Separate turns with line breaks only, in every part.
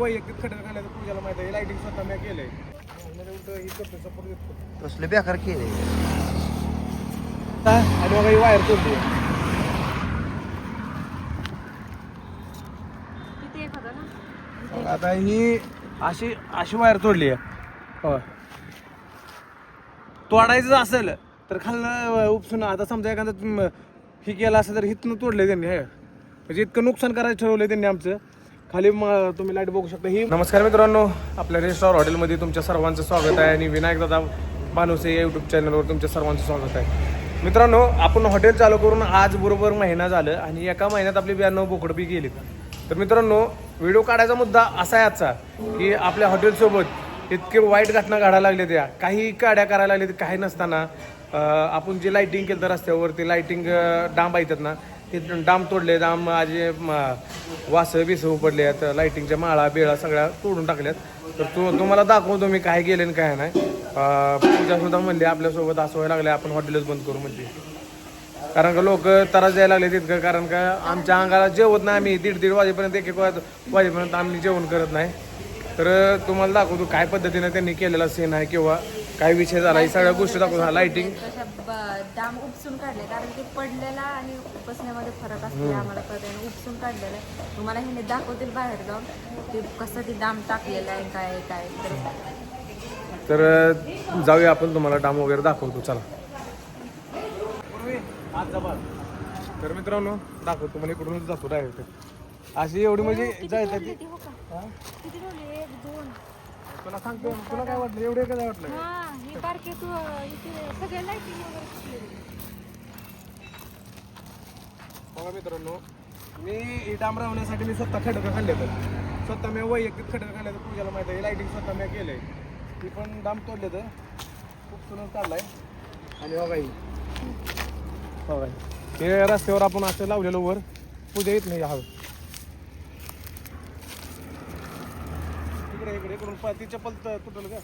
वैयक्तिक पूजाला माहिती आहे. लाईटिंग स्वतः मी केलंय.
तसले बेकार केले.
आणि मग ही वायर तोडली.
किती एक होता ना?
मग आता ही अशी अशी वायर तोडली आहे. हो. तोडायचं असेल तर खालनं उपसून आता समजा एखादं ही केलं असेल तर हिथनं तोडले त्यांनी हे. म्हणजे इतकं नुकसान करायचं ठरवलं त्यांनी आमचं. खाली मग तुम्ही लाइट बघू शकता. ही नमस्कार मित्रांनो आपल्या रेस्टॉर हॉटेलमध्ये तुमच्या सर्वांचं स्वागत आहे आणि विनायक दादा बानुसे या यूट्यूब चॅनलवर तुमच्या सर्वांचं स्वागत आहे. मित्रांनो आपण हॉटेल चालू करून आज बरोबर महिना झालं आणि एका महिन्यात आपली ब्याण्णव बोकडपी गेली. तर मित्रांनो व्हिडिओ काढायचा मुद्दा असा आहे आजचा की आपल्या हॉटेलसोबत इतके वाईट घटना घडायला लागल्या त्या काही काड्या करायला लागल्या काही नसताना आपण जे लाईटिंग केलं तर रस्त्यावर ते लाईटिंग डांब येतात ना तिथून डांब तोडले डाम माझे वास बिस पडले आहेत लाईटिंगच्या माळा बिळा सगळ्या तोडून टाकल्यात. तर तू तुम्हाला दाखवतो मी काय गेले आणि काय नाही. पूजासुद्धा म्हणले म्हणली आपल्यासोबत असं व्हायला लागले आपण हॉटेलच बंद करू म्हणजे कारण का लोक त्रास द्यायला लागले तितकं कारण का आमच्या अंगाला जेवत नाही आम्ही. दीड दीड वाजेपर्यंत एक एक वाजेपर्यंत आम्ही जेवण करत नाही. तर तुम्हाला दाखवतो काय पद्धतीनं त्यांनी केलेला सीन आहे किंवा काय विषय झाला? ही सगळ्या गोष्टी दाखवतो हा लाईटिंग
तशा ब- दाम उपसून काढले कारण की पडलेला आणि उपसण्यामध्ये फरक असतो आम्हाला कळत उपसून काढलेलं आहे. तुम्हाला हे दाखवतील बाहेर जाऊन ते कसं ते दाम टाकलेलं आहे काय आहे, काय तर
तर अं, जाऊया आपण तुम्हाला डाम वगैरे दाखवतो. चला. तर मित्रांनो दाखवतो मला इकडूनच जातो डायरेक्ट अशी एवढी म्हणजे जायचं ती?
किती का? किती ठेवले? एक दोन.
तुला सांगतो तुला काय वाटलं? एवढे काय वाटलं
हा ही बारके तू इथे सगळे लाईटिंग वगैरे सुटलेली.
बघा मित्रांनो मी ही डांब रावण्यासाठी मी स्वतः खडकं खाल्ले तर स्वतः मी वैयक्तिक खडकं खाल्ले तर पूजाला माहिती आहे लाईटिंग स्वतः मी केलंय. ती पण डांब तोडले तर खूप सुंदर काढलाय आणि बघा ही. बघा ही. हे रस्त्यावर आपण असं लावलेलं वर पूजा येत नाही हवं इकडे इकडे इकडून पा- ती चप्पल त- तुटल का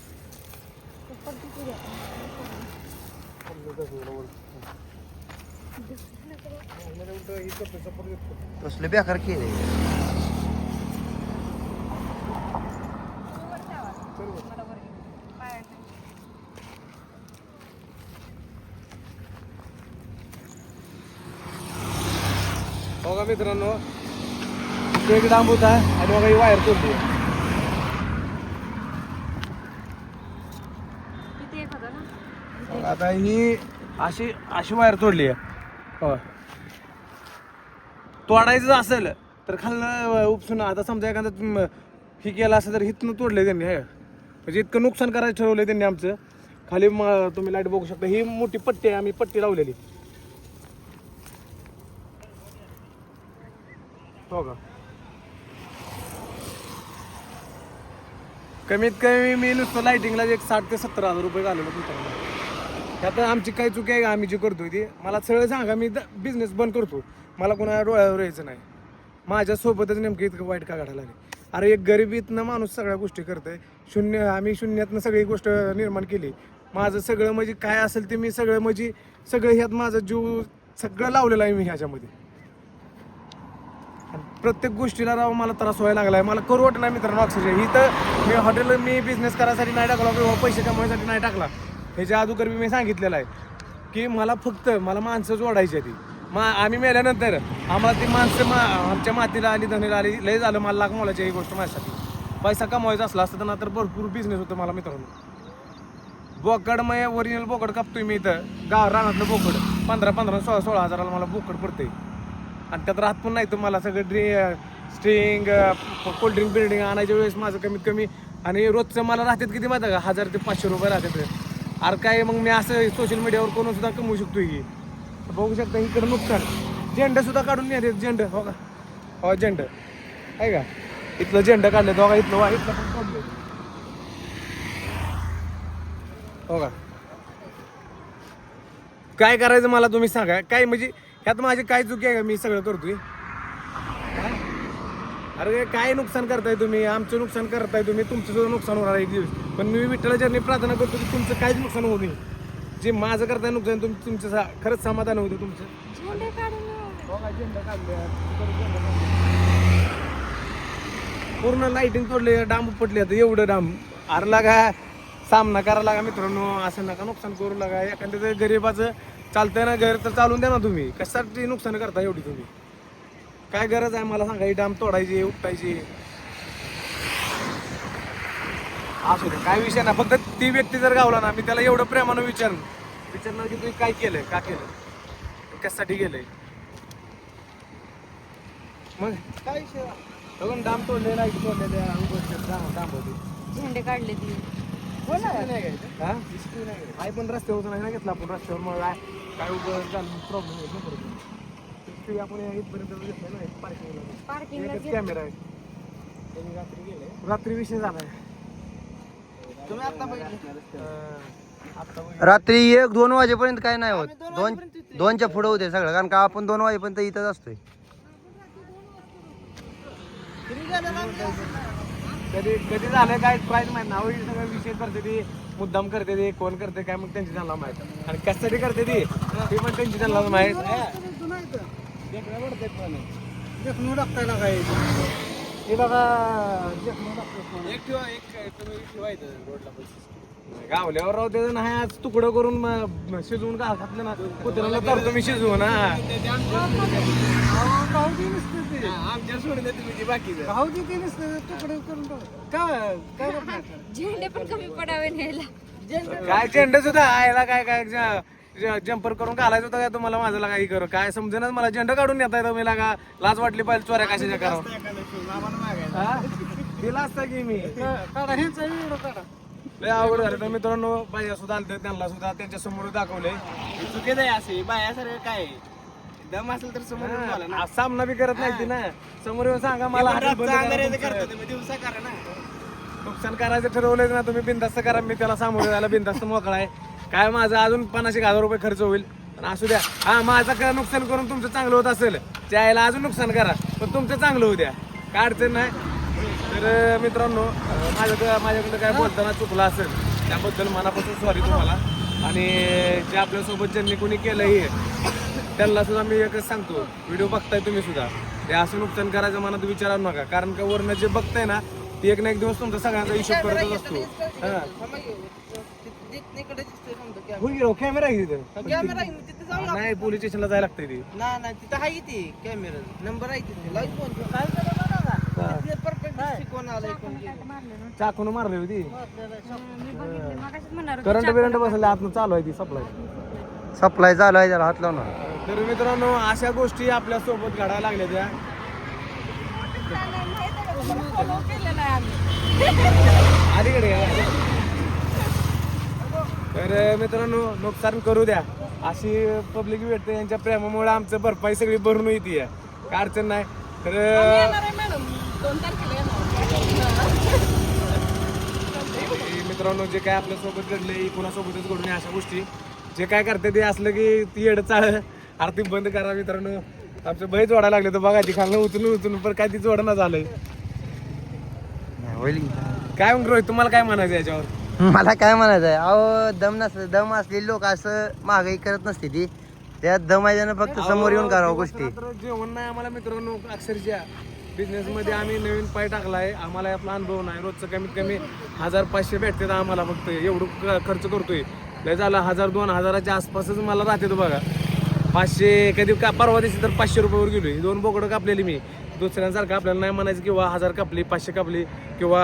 तसले बेकार केले.
बघा मित्रांनो एक डांब होता आणि बघा ही वायर तोडली
किती एक होता ना
बघा, आता ही अशी अशी वायर तोडली आहे. हो. तोडायचं असेल तर खालनं उपसून आता समजा एखादा ही केलं असेल तर हिथनं तोडले त्यांनी हे. म्हणजे इतकं नुकसान करायचं ठरवलं त्यांनी आमचं. खाली म- तुम्ही लाइट बघू शकता ही मोठी पट्टी आहे आम्ही पट्टी लावलेली. हो का? कमीत कमी मी नुसतं लाईटिंगला एक साठ ते सत्तर हजार रुपये घालवलं मित्रांनो त्यात आमची काही चुकी आहे का? आम्ही जी करतोय ती मला सरळ सांगा मी बिझनेस बंद करतो मला कोणा डोळ्यावर यायचं नाही. माझ्यासोबतच नेमकं इतकं वाईट का घडायला लागले अरे एक गरिबीतनं माणूस सगळ्या गोष्टी करतोय. शून्य आम्ही शून्यातनं सगळी गोष्ट निर्माण केली. माझं सगळं म्हणजे काय असेल ते मी सगळं म्हणजे सगळं ह्यात माझं जीव सगळं लावलेलं आहे मी ह्याच्यामध्ये. प्रत्येक गोष्टीला राव मला त्रास व्हायला लागला आहे मला करू वाटत नाही मित्रांनो ऑक्सिजन ही तर मी हॉटेल मी बिझनेस करायसाठी नाही टाकला किंवा पैसे कमवायसाठी नाही टाकला. ह्याच्या अगोदर मी सांगितलेलं आहे की मला फक्त मला माणसं जोडायची ती. मा आम्ही मेल्यानंतर आम्हाला ती माणसं मा आमच्या मातीला आली धनीला आली लय झालं मला लाख मोलाची ही गोष्ट माझ्यासाठी. पैसा कमवायचा असला असता तर तर भरपूर बिझनेस होतो मला मित्रांनो. बोकड मग ओरिजिनल बोकड कापतोय मी इथं. गाव रानातलं बोकड. पंधरा पंधरा सोळा सोळा हजाराला मला बोकड पडते आणि त्यात राहत पण नाही तर मला सगळं ड्रि स्ट्रिंग कोल्ड्रिंक बिल्डिंग आणायच्या वेळेस माझं कमीत कमी आणि रोजचं मला राहतात किती माहिती आहे का? हजार ते पाचशे रुपये राहतात. अरे काय मग मी असं सोशल मीडियावर कोण सुद्धा कमवू शकतो की? बघू शकता इकडं नुकसान. झेंडा सुद्धा काढून येते झेंड हो का? हो झेंड. आहे का? इथलं झेंडा काढले हो का? इथलं वा इथलं पण काढले हो का? काय करायचं मला तुम्ही सांगा? काय म्हणजे ह्यात माझी काय चुकी आहे का? मी सगळं करतोय. अरे काय नुकसान करताय तुम्ही? आमचं नुकसान करताय तुम्ही तुमचं सुद्धा नुकसान होणार आहे एक दिवस. पण मी विठ्ठलाच्या प्रार्थना करतो की तुमचं काहीच नुकसान होऊ नये. जे माझं करताय नुकसान तुम तुमचं सा- खरंच समाधान होतं तुमचं.
झेंडे काढून
का, झेंडा काढले. परत झेंडा काढले. पूर्ण लाईटिंग तोडले डांब उपटले आता एवढं डांब. अरे लागा सामना करा लागा मित्रांनो असं नका नुकसान करू लागा. एखाद्या गरीबाचं चालतंय ना घर तर चालून द्या ना तुम्ही. कशासाठी नुकसान करता एवढी तुम्ही? काय गरज आहे मला सांगा ही डाम तोडायची उपटायची? असू दे काय विषय ना फक्त ती व्यक्ती जर गावला ना मी त्याला एवढं प्रेमानं विचार विचारणार की तुम्ही काय केलंय का केलं कशासाठी गेलंय? मग काय विषय? बघून डाम तोडले लाइट तोडले त्या डाम होते.
झेंडे काढले ती.
आई पण रस्त्यावर नाही ना घेतला आपण रस्त्यावर मग काय काय उभं झालं प्रॉब्लेम येत ना परत ते आपण इथपर्यंत घेतलं ना पार्किंगला
पार्किंगला
कॅमेरा आहे. रात्री विषय झालाय. तुम्ही आता बघितलं आता बघितलं.
रात्री एक दोन वाजेपर्यंत काय नाही होत. दोन दोनच्या पुढे होते सगळं कारण का आपण दोन वाजेपर्यंत इथंच असतोय.
कधी कधी झालं काय प्राईज माहीत ना होईल सगळं विषय करते ती मुद्दाम करते ती कोण करते काय मग त्यांची त्यांना माहीत. आणि कशासाठी करते ती ती पण त्यांची त्यांना माहीत. हे बघा एक ठेवा एक तुम्ही ठेवायचं रोडला गावल्यावर राहू त्याचं नाही आज तुकडं करून म- शिजवून का घातलं ना. कुत्र्याला तर तुम्ही शिजवू ना आमच्या सोडून तुम्ही बाकी
झेंडे पण कमी पडावे न्यायला.
काय झेंडा सुद्धा आयला काय काय जम्पर करून घालायचं होतं काय तुम्हाला माझं लागा हे करू. काय समजेनच मला. झेंडा काढून येता येतं मी लागा. लाज वाटली पाहिजे चोऱ्या कशाच्या करावं. हा? दिला असता की मी? लय अवघड झालं. तर मित्रांनो बाया सुद्धा आलते त्यांना सुद्धा त्यांच्यासमोर दाखवले
चुकीच आहे असे. बायासारखं काय? आहे? दम असेल तर समोर.
हा, सामना बी करत नाही ती ना. समोर येऊन सांगा मला करा
तुम्ही. करा
नुकसान करायचं ठरवलंय ना तुम्ही बिंदास्त करा. मी त्याला सामोरे जायला बिंदास्त मोकळा आहे. काय माझं अजून पन्नास एक हजार रुपये खर्च होईल? पण असू द्या. हा माझं काय नुकसान करून तुमचं चांगलं होत असेल त्याला अजून नुकसान करा. पण तुमचं चांगलं होऊ द्या. काय अडचण नाही. तर मित्रांनो माझं माझ्याकडं माझ्याकडं काय बोलताना चुकलं असेल त्याबद्दल मनापासून सॉरी तुम्हाला. आणि जे आपल्यासोबत ज्यांनी कोणी केलं हे त्यांना सुद्धा मी एकच सांगतो. व्हिडिओ बघताय तुम्ही सुद्धा. ते असं नुकसान करायचं मनात विचारा नका. कारण का वरनं जे बघताय ना ते एक ना एक दिवस तुमचा सगळ्यांचा हिशोब करतच असतो. हा. होईल हो, कॅमेरा आहे तिथं.
कॅमेरा जाऊ ना.
नाही पोलीस स्टेशनला जायला लागतंय ते.
ना ना तिथं आहे ते कॅमेरा. नंबर आहे तिथे. लाइट फोन परफेक्ट आलाय कोण
चाकून मारली होती.
मी बघितले मगाशीच म्हणणार होते,
करंट बिरंट बसले आतनं चालू आहे ती सप्लाय
सप्लाय चालू आहे त्याला हात लावणार
तर मित्रांनो अशा गोष्टी आपल्यासोबत घडायला लागल्या त्या
follow केलेलं आहे आम्ही.
अलीकडे. तर ममित्रांनो नुकसान करू द्या. अशी पब्लिक भेटते यांच्या प्रेमामुळे आमचं भरपाई सगळी भरून येते काय अडचण नाही. तर मित्रांनो जे काय आपल्यासोबत घडले कोणासोबतच घडून अशा गोष्टी. जे काय करते ते असलं की ती येड चाळ आरती बंद करा मित्रांनो. आमचं बाई जोडायला लागले तर बघा ती खालनं उचलून उचलून पण काय ती जोडणं झालंय.
होईल.
काय मग रोहित तुम्हाला काय म्हणायचं याच्यावर?
मला काय म्हणायचं आहे? अहो दम नस दम असलेली लोक असं महागाई करत नसते ती. त्यात दम आहे त्यानं फक्त समोर येऊन करावं गोष्टी.
रात्र जेवण नाही आम्हाला मित्रांनो अक्षरशः. बिझनेस मध्ये आम्ही नवीन पाय टाकलाय. आम्हाला यातला अनुभव नाही. रोजचं कमीत कमी हजार पाचशे भेटते आम्हाला फक्त. एवढं क- खर्च करतोय. लय झालं हजार दोन हजाराच्या आसपासच मला राहते तो बघा. पाचशे कधी का परवा दिवशी तर पाचशे रुपयावर गेलोय. दोन बोकडं कापलेली मी. दुसऱ्यांसारखं आपल्याला नाही म्हणायचं किंवा हजार कापली पाचशे कापली किंवा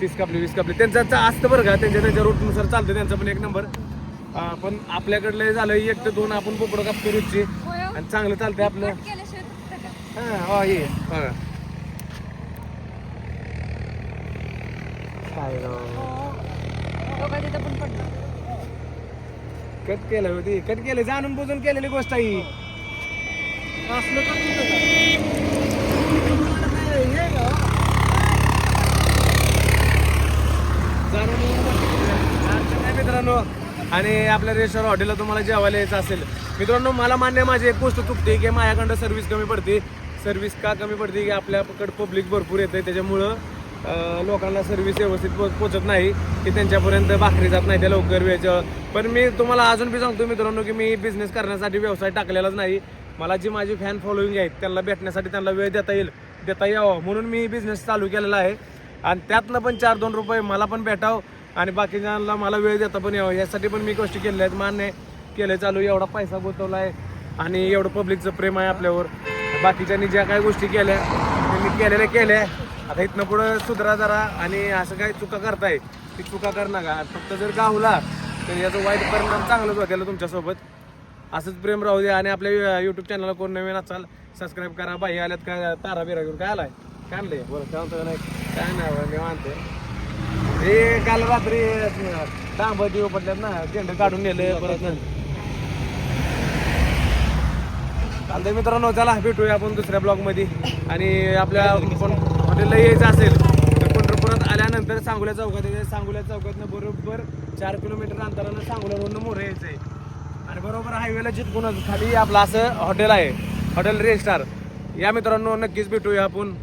तीस कापली वीस कापली. त्यांचं असतं बरं का त्यांच्या त्यांच्या रूटनुसार चालतं त्यांचा पण एक नंबर पण आपल्याकडलं झालं एक ते दोन आपण बोकडं कापतो रोजची.
हो.
आणि चांगलं चालतंय आपलं.
का?
हा हा, ये. बघा काय राव.
हो. बघा तिथं पण पडलं
कट केलं होती. कट केलं. जाणून बुजून केलेली गोष्ट आहे ही. जाणून बुजून गोष्ट केली. अडचण नाही मित्रांनो? आणि आपल्या रेस्टॉरंट हॉटेलला तुम्हाला जेवायला यायचं असेल. मित्रांनो मला मान्य आहे, माझी एक गोष्ट चुकते की माझ्याकडं सर्व्हिस कमी पडते. सर्व्हिस का कमी पडते? की आपल्याकडे पब्लिक भरपूर येते त्याच्यामुळं लोकांना सर्व्हिस व्यवस्थित पो पोचत नाही की त्यांच्यापर्यंत भाकरी जात नाही त्या लवकर वेळेच्या. पण मी तुम्हाला अजून बी सांगतो मित्रांनो की मी बिझनेस करण्यासाठी व्यवसाय टाकलेलाच नाही. मला जी माझी फॅन फॉलोईंग आहेत त्यांना भेटण्यासाठी त्यांना वेळ देता येईल देता यावं. म्हणून मी बिझनेस चालू केलेला आहे. आणि त्यातनं पण चार दोन रुपये मला पण भेटावं आणि बाकीच्यांना मला वेळ देता पण यावं. यासाठी पण मी गोष्टी केलेल्या आहेत. मान्य केलं चालू. एवढा पैसा गुंतवला आहे आणि एवढं पब्लिकचं प्रेम आहे आपल्यावर. बाकीच्यांनी ज्या काही गोष्टी केल्या त्यांनी केलेल्या केल्या. आता इथनं पुढं सुधरा जरा आणि असं काही चुका करताय ती चुका कर नका. फक्त जर गावला तर याचं वाईट परिणाम चांगलाच वाटेल तुमच्यासोबत. असंच प्रेम राहू दे आणि आपल्या युट्यूब चॅनलला कोण नवीन असाल सबस्क्राईब करा. बाई आल्यात काय तारा बिरा घेऊन काय आलाय? काय आणलंय? बरं काय म्हणतो नाही काय नाही मी मानते हे काल रात्री डांबर दिव पडल्यात ना झेंड काढून नेले परत चालतंय मित्रांनो चला भेटूया आपण दुसऱ्या ब्लॉगमध्ये आणि आपल्या कोण हॉटेलला यायचं असेल तर पंढरपुरात आल्यानंतर सांगोल्या चौकात यायचं. सांगोल्या चौकातनं बरोबर चार किलोमीटर अंतरानं सांगोल्यावरून मोरं यायचं आहे आणि बरोबर हायवेला जितकूनच खाली आपलं असं हॉटेल आहे हॉटेल रे स्टार या मित्रांनो नक्कीच भेटूया आपण.